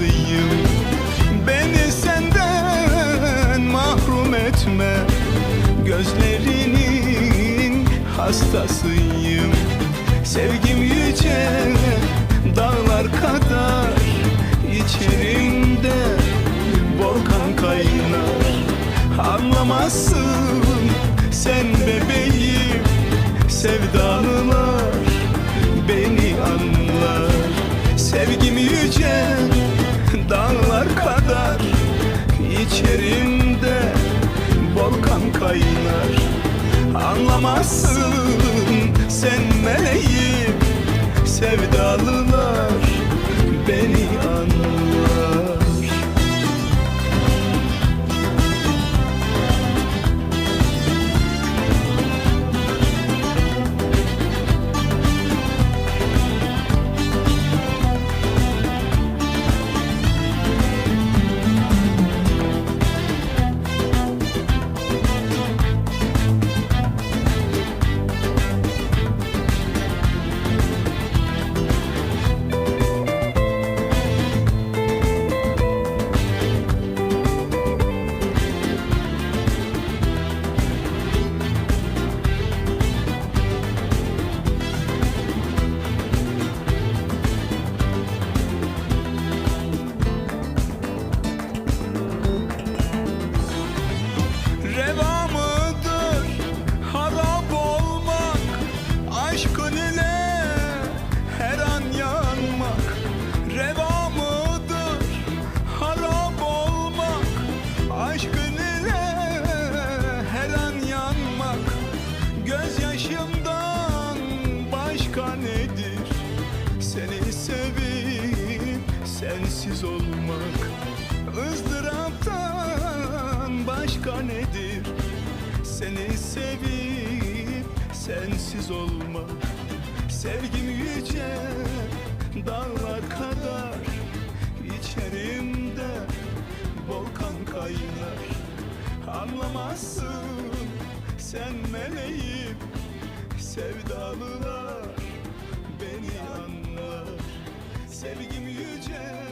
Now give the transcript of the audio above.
hastasıyım Beni senden mahrum etme. Gözlerinin hastasıyım. Sevgim yüce dağlar kadar içerimde. Volkan kaynar. Anlamazsın sen bebeğim. Sevdalılar volkan kaynar. Anlamazsın sen meleğim Sevdalılar sensiz olmak ızdıraptan başka nedir? Seni sevip sensiz olmak Sevgim yüce dağlar kadar içerimde volkan kaynar Anlamazsın sen meleğim Sevdalılar beni anlar Sevgim yüce